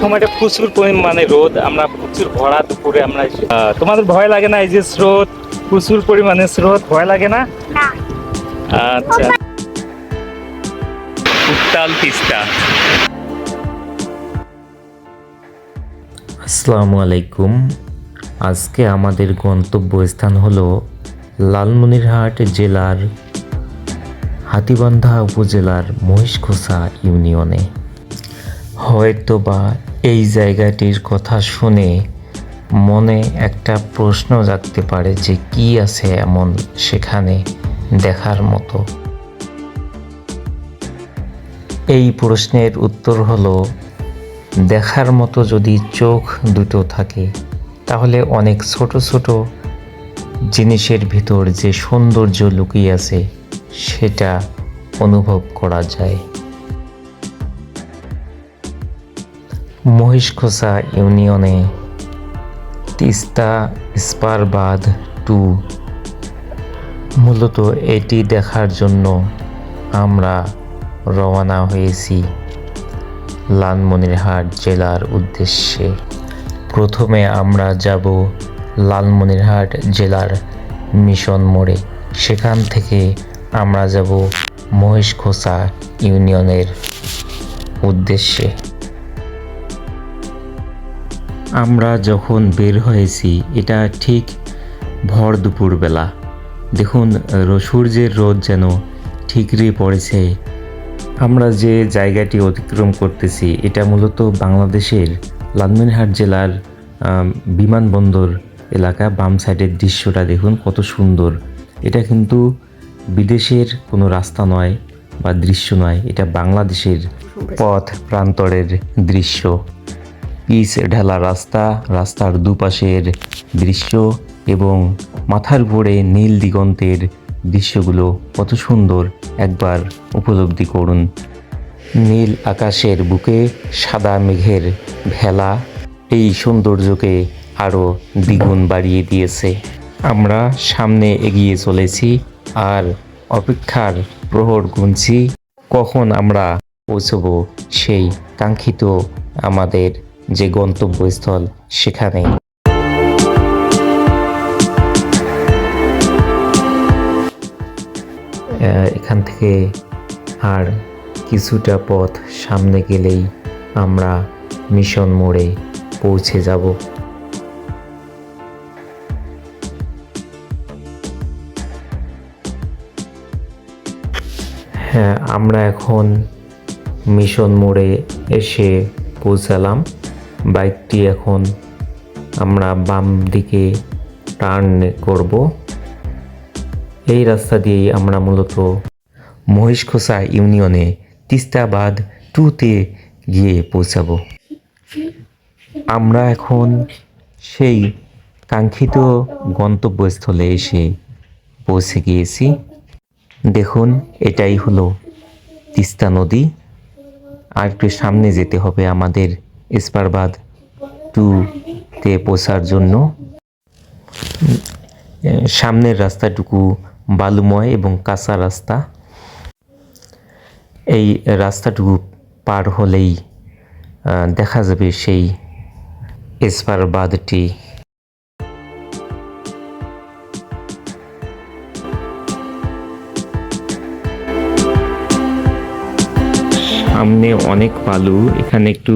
সময়টা প্রচুর পরিমাণে রোদ আমরা প্রচুর ভরা দুপুরে আমরা তোমাদের ভয় লাগে না এই যে স্রোত? প্রচুর পরিমাণে স্রোত ভয় লাগে না। আচ্ছা। উত্তাল তিস্তা। আসসালামু আলাইকুম। আজকে আমাদের গন্তব্যস্থান হলো লালমনিরহাট জেলার হাতিবান্ধা উপজেলার মহিষখোসা ইউনিয়নে। হয়তোবা এই জায়গাটির কথা শুনে মনে একটা প্রশ্ন জাগতে পারে যে কি আছে এমন সেখানে দেখার মতো। এই প্রশ্নের উত্তর হলো, দেখার মতো যদি চোখ দুটো থাকে, তাহলে অনেক ছোট ছোট জিনিসের ভিতর যে সৌন্দর্য লুকিয়ে আছে, সেটা অনুভব করা যায়। মহিষখোসা ইউনিয়নে তিস্তা স্পার বাঁধ টু। মূলত এটি দেখার জন্য আমরা রওনা হয়েছি লালমনিরহাট জেলার উদ্দেশ্যে। প্রথমে আমরা যাব লালমনিরহাট জেলার মিশন মোড়ে। সেখান থেকে আমরা যাব মহেশখোসা ইউনিয়নের উদ্দেশ্যে। আমরা যখন বের হয়েছি এটা ঠিক ভর দুপুরবেলা। দেখুন সূর্যের রোদ যেন ঠিকরে পড়েছে। আমরা যে জায়গাটি অতিক্রম করতেছি এটা মূলত বাংলাদেশের লালমিনহাট জেলার বিমানবন্দর এলাকা বাম সাইডের দৃশ্যটা দেখুন কত সুন্দর। এটা কিন্তু বিদেশের কোনো রাস্তা নয় বা দৃশ্য নয় এটা বাংলাদেশের পথ প্রান্তরের দৃশ্য। পিচ, ঢালা রাস্তা, রাস্তার দুপাশের দৃশ্য এবং মাথার উপরে নীল দিগন্তের দৃশ্যগুলো কত সুন্দর একবার উপলব্ধি করুন। নীল আকাশের বুকে সাদা মেঘের ভেলা এই সৌন্দর্যকে আরও দ্বিগুণ বাড়িয়ে দিয়েছে। আমরা সামনে এগিয়ে চলেছি আর অপেক্ষার প্রহর গুনছি, কখন আমরা পৌঁছব সেই কাঙ্ক্ষিত আমাদের যে গন্তব্যস্থল সেখানে। এখান থেকে আর কিছুটা পথ সামনে গেলেই আমরা মিশন মোড়ে পৌঁছে যাব। হ্যাঁ আমরা এখন মিশন মোড়ে এসে পৌঁছালাম। বাইকটি এখন আমরা বাম দিকে টার্ন করব। এই রাস্তা দিয়েই আমরা মূলত মহিষখোসা ইউনিয়নে তিস্তাবাদ টুতে গিয়ে পৌঁছাবো। আমরা এখন সেই কাঙ্ক্ষিত গন্তব্যস্থলে এসে পৌঁছে গিয়েছি। দেখুন, এটাই হলো তিস্তা নদী। আর একটু সামনে যেতে হবে আমাদের এসপারবাদ টুতে পৌঁছার জন্য সামনের রাস্তাটুকু বালুময় এবং কাঁচা রাস্তা। এই রাস্তাটুকু পার হলেই দেখা যাবে সেই এসপার বাঁধটি সামনে অনেক বালু, এখানে একটু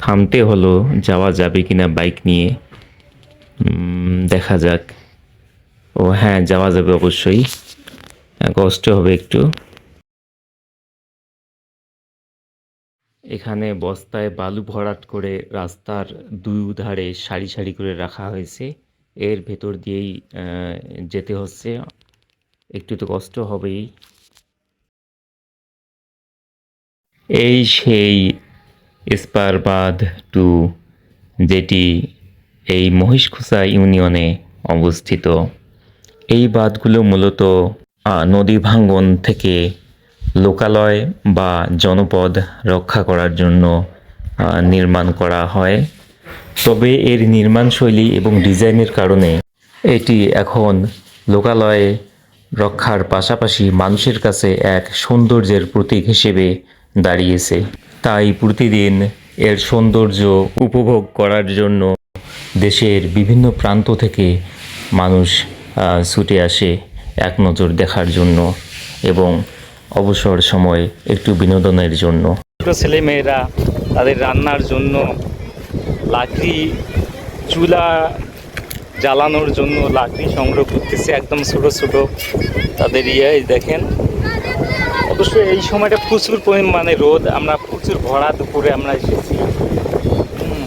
থামতে হলো যাওয়া যাবে কিনা বাইক নিয়ে। দেখা যাক। ও হ্যাঁ যাওয়া যাবে অবশ্যই। হ্যাঁ, কষ্ট হবে একটু। এখানে বস্তায় বালু ভরাট করে রাস্তার দুই ধারে সারি সারি করে রাখা হয়েছে। এর ভেতর দিয়েই যেতে হচ্ছে। একটু তো কষ্ট হবেই। এই সেই স্পারবাদ টু, যেটি এই মহিষখোসা ইউনিয়নে অবস্থিত। এই বাঁধগুলো মূলত নদী ভাঙ্গন থেকে লোকালয় বা জনপদ রক্ষা করার জন্য নির্মাণ করা হয়। তবে এর নির্মাণ শৈলী এবং ডিজাইনের কারণে এটি এখন লোকালয়ে রক্ষার পাশাপাশি মানুষের কাছে এক সৌন্দর্যের প্রতীক হিসেবে দাঁড়িয়েছে। তাই প্রতিদিন এর সৌন্দর্য উপভোগ করার জন্য দেশের বিভিন্ন প্রান্ত থেকে মানুষ ছুটে আসে এক নজর দেখার জন্য এবং অবসর সময় একটু বিনোদনের জন্য। ছোটো ছেলে মেয়েরা তাদের রান্নার জন্য লাকড়ি চুলা জ্বালানোর জন্য লাকড়ি সংগ্রহ করতেছে একদম ছোটো ছোটো তাদের ইয়ে দেখেন। অবশ্যই এই সময়টা প্রচুর পরিমাণে রোদ, আমরা প্রচুর ভরা দুপুরে আমরা এসেছি। হুম,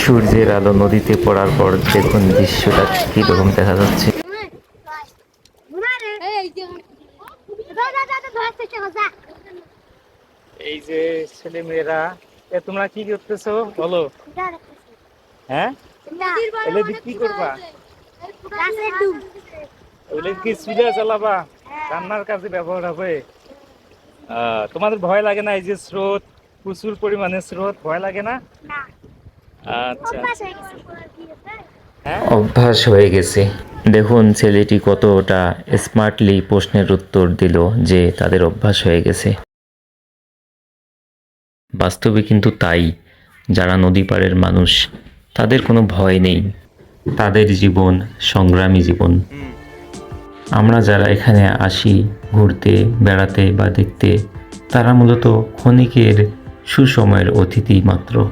সূর্যের আলো নদীতে পড়ার পর দেখুন দৃশ্যটা কীরকম দেখা যাচ্ছে। এই যে ছেলে মেয়েরা এ তোমরা কি করতেছো? বলো। হ্যাঁ? এলে কি করবা? ওগুলো কি চুলা চালাবা? রান্নার কাজে ব্যবহার হবে। আহ, তোমাদের ভয় লাগে না এই যে স্রোত? প্রচুর পরিমাণে স্রোত ভয় লাগে না? আচ্ছা। হ্যাঁ অভ্যাস হয়ে গেছে। দেখুন ছেলেটি কতটা স্মার্টলি প্রশ্নের উত্তর দিল যে তাদের অভ্যাস হয়ে গেছে। বাস্তবে কিন্তু তাই। যারা নদী পাড়ের মানুষ, তাদের কোনো ভয় নেই। তাদের জীবন সংগ্রামী জীবন। আমরা যারা এখানে আসি, ঘুরতে, বেড়াতে বা দেখতে, তারা মূলত ক্ষণিকের সুসময়ের অতিথি মাত্র।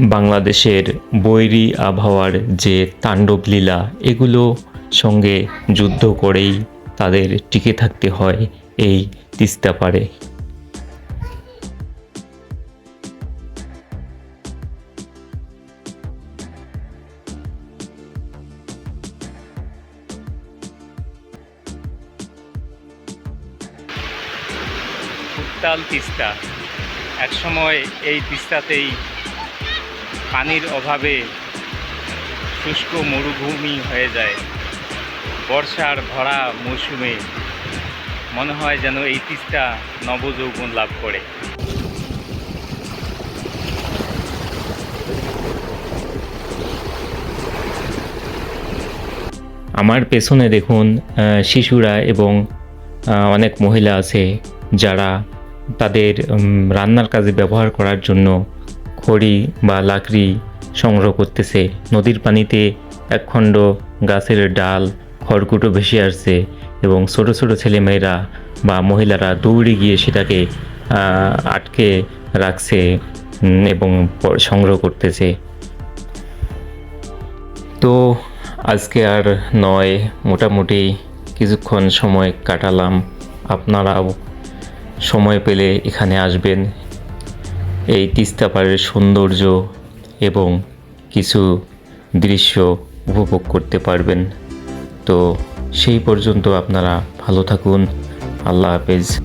বাংলাদেশের বৈরী আবহাওয়ার যে তাণ্ডব লীলা, এগুলো সঙ্গে যুদ্ধ করেই তাদের টিকে থাকতে হয় এই তিস্তা পারে উত্তাল তিস্তা। একসময় এই তিস্তাতেই পানির অভাবে শুষ্ক মরুভূমি হয়ে যায়। বর্ষার ভরা মৌসুমে মনে হয় যেন এই তিস্তা নবযৌবন লাভ করে। আমার পেছনে দেখুন শিশুরা এবং অনেক মহিলা আছে যারা তাদের রান্নার কাজে ব্যবহার করার জন্য খড়ি বা লাকড়ি সংগ্রহ করতেছে। নদীর পানিতে একখণ্ড গাছের ডাল, খড়কুটো ভেসে আসছে এবং ছোট ছোট ছেলেমেয়েরা বা মহিলারা দৌড়ে গিয়ে সেটাকে আটকে রাখছে এবং সংগ্রহ করতেছে। তো আজকে আর নয়, মোটামুটি কিছুক্ষণ সময় কাটালাম। আপনারাও সময় পেলে এখানে আসবেন। এই তিস্তা পাড়ের সৌন্দর্য এবং কিছু দৃশ্য উপভোগ করতে পারবেন। তো সেই পর্যন্ত আপনারা ভালো থাকুন। আল্লাহ হাফেজ।